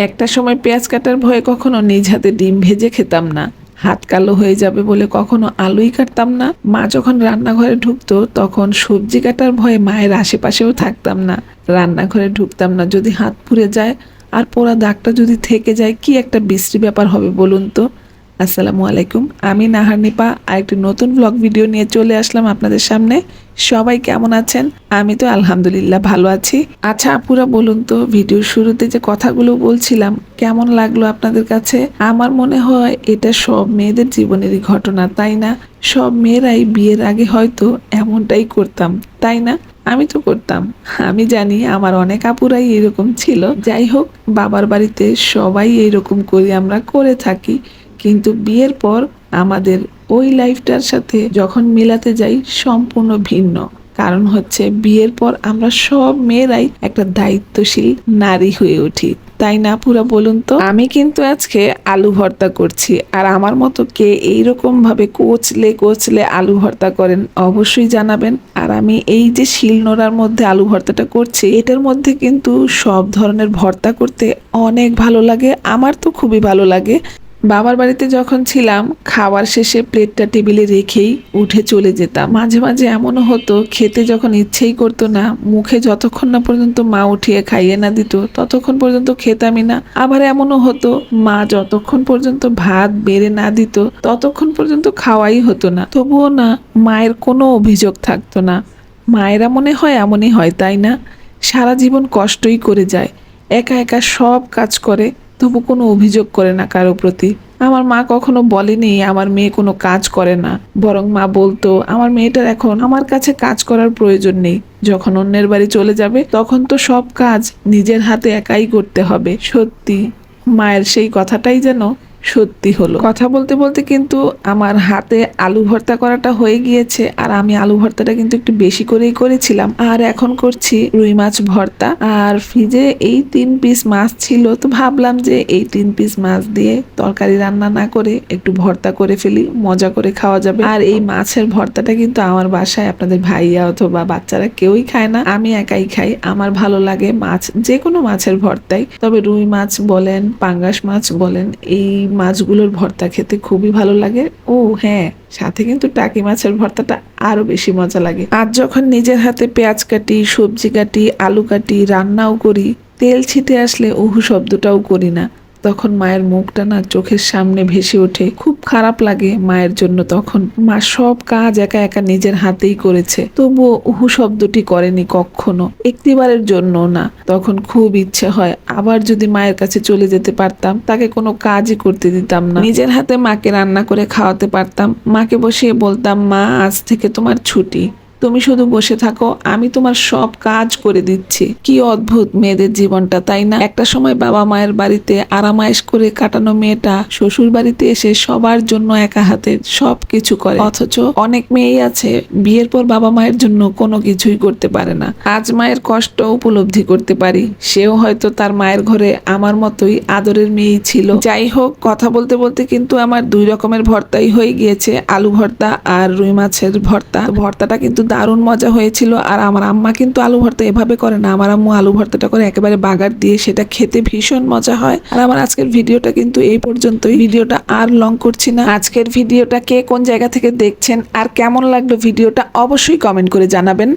একটা সময় পেঁয়াজ কাটার ভয়ে কখনো নিজ হাতে ডিম ভেজে খেতাম না। হাত কালো হয়ে যাবে বলে কখনো আলুই কাটতাম না। মা যখন রান্নাঘরে ঢুকতো, তখন সবজি কাটার ভয়ে মায়ের আশেপাশেও থাকতাম না। রান্নাঘরে ঢুকতাম না যদি হাত পুড়ে যায়। আর পোড়া দাগটা যদি থেকে যায়, কি একটা বিশ্রী ব্যাপার হবে বলুন তো? আসসালামু আলাইকুম। আমি নাহার নিপা। আরেকটি নতুন ব্লগ ভিডিও নিয়ে চলে আসলাম আপনাদের সামনে। সবাই কেমন আছেন? আমি তো আলহামদুলিল্লাহ ভালো আছি। আচ্ছা আপুরা, বলুন তো ভিডিওর শুরুতে যে কথাগুলো বলছিলাম, কেমন লাগল আপনাদের কাছে? আমার মনে হয় এটা সব মেয়েদের জীবনেরই ঘটনা, তাই না? সব মেয়েরাই বিয়ের আগে হয়তো এমনটাই করতাম, তাই না? আমি তো করতাম। আমি জানি আমার অনেক আপুরাই এরকম ছিল। যাই হোক, বাবার বাড়িতে সবাই এরকম করি আমরা করে থাকি। কিন্তু বিয়ের পর আমাদের ওই লাইফটার সাথে যখন মেলাতে যাই সম্পূর্ণ ভিন্ন। কারণ হচ্ছে বিয়ের পর আমরা সব মেয়েরাই একটা দায়িত্বশীল নারী হয়ে উঠি। তাই না পুরা বলুন তো, আমি কিন্তু আজকে আলু ভর্তা করছি আর আমার মতো কে এইরকম ভাবে কোচলে কোচলে আলু ভর্তা করেন অবশ্যই জানাবেন। আর আমি এই যে শিলনোড়ার মধ্যে আলু ভর্তাটা করছি, এটার মধ্যে কিন্তু সব ধরনের ভর্তা করতে অনেক ভালো লাগে। আমার তো খুবই ভালো লাগে। বাবার বাড়িতে যখন ছিলাম, খাওয়ার শেষে প্লেটটা টেবিলে রেখেই উঠে চলে যেতাম। মাঝে মাঝে এমনও হতো, খেতে যখন ইচ্ছেই করতো না, মুখে যতক্ষণ না পর্যন্ত মা উঠিয়ে খাইয়ে না দিত, ততক্ষণ পর্যন্ত খেতামই না। আবার এমনও হতো, মা যতক্ষণ পর্যন্ত ভাত বেড়ে না দিত, ততক্ষণ পর্যন্ত খাওয়াই হতো না। তবুও না, মায়ের কোনো অভিযোগ থাকতো না। মায়েরা মনে হয় এমনই হয়, তাই না? সারা জীবন কষ্টই করে যায়। একা একা সব কাজ করে তবু কোনো অভিযোগ করে না কারও প্রতি। আমার মা কখনো বলেনি, আমার মেয়ে কোনো কাজ করে না। বরং মা বলতো, আমার মেয়েটার এখন আমার কাছে কাজ করার প্রয়োজন নেই। যখন অন্যের বাড়ি চলে যাবে, তখন তো সব কাজ নিজের হাতে একাই করতে হবে। সত্যি, মায়ের সেই কথাটাই যেন সত্যি হলো। কথা বলতে বলতে কিন্তু আমার হাতে আলু ভর্তা করাটা হয়ে গিয়েছে আর আমি আলু ভর্তাটা কিন্তু একটু বেশি করেই করেছিলাম। আর এখন করছি রুই মাছ ভর্তা। আর ফ্রিজে এই তিন পিস মাছ ছিল, তো ভাবলাম যে এই তিন পিস মাছ দিয়ে তরকারি রান্না না করে একটু ভর্তা করে ফেলি, মজা করে খাওয়া যাবে। আর এই মাছের ভর্তাটা কিন্তু আমার বাসায় আপনাদের ভাইয়া অথবা বাচ্চারা কেউই খায় না। আমি একাই খাই, আমার ভালো লাগে মাছ যে কোনো মাছের ভর্তাই। তবে রুই মাছ বলেন, পাঙ্গাস মাছ বলেন, এই মাছগুলোর ভর্তা খেতে খুবই ভালো লাগে। ও হ্যাঁ সাথে কিন্তু টাকি মাছের ভর্তাটা আরও বেশি মজা লাগে। আজ যখন নিজের হাতে পেঁয়াজ কাটি, সবজি কাটি, আলু কাটি, রান্নাও করি, তেল ছিটে আসলে উহু শব্দটাও করি না। তখন মায়ের মুখটা না চোখের সামনে ভেসে ওঠে। খুব খারাপ লাগে মায়ের জন্য তখন। মা সব কাজ একা একা নিজের হাতেই করেছে। তবুও উহু শব্দটি করেনি কখনো। একটিবারের জন্য না। তখন খুব ইচ্ছে হয় আবার যদি মায়ের কাছে চলে যেতে পারতাম, তাকে কোনো কাজই করতে দিতাম না। নিজের হাতে মাকে রান্না করে খাওয়াতে পারতাম। মাকে বসিয়ে বলতাম, মা, আজ থেকে তোমার ছুটি। তুমি শুধু বসে থাকো, আমি তোমার সব কাজ করে দিচ্ছি। কি অদ্ভুত মেয়েদের জীবনটা, তাই না? একটা সময় বাবা মায়ের বাড়িতে আরামায়েশ করে কাটানো মেয়েটা শ্বশুর বাড়িতে এসে সবার জন্য একা হাতে সব কিছু করে। অথচ অনেক মেয়েই আছে, বিয়ের পর বাবা মায়ের জন্য কোনো কিছুই করতে পারে না। আজ মায়ের কষ্ট উপলব্ধি করতে পারি। সেও হয়তো তার মায়ের ঘরে আমার মতোই আদরের মেয়েই ছিল। যাই হোক, কথা বলতে বলতে কিন্তু আমার দুই রকমের ভর্তাই হয়ে গিয়েছে, আলু ভর্তা আর রুই মাছের ভর্তা। ভর্তাটা কিন্তু দারুণ মজা হয়েছিল। আর আমার আম্মা কিন্তু আলু ভর্তা এভাবে করে না। আমার আম্মু আলু ভর্তাটা করে একেবারে বাগার দিয়ে সেটা খেতে ভীষণ মজা হয়। আর আমার আজকের ভিডিওটা কিন্তু এই পর্যন্তই। ভিডিওটা আর লং করছি না। আজকের ভিডিওটা কে কোন জায়গা থেকে দেখছেন আর কেমন লাগল ভিডিওটা অবশ্যই কমেন্ট করে জানাবেন।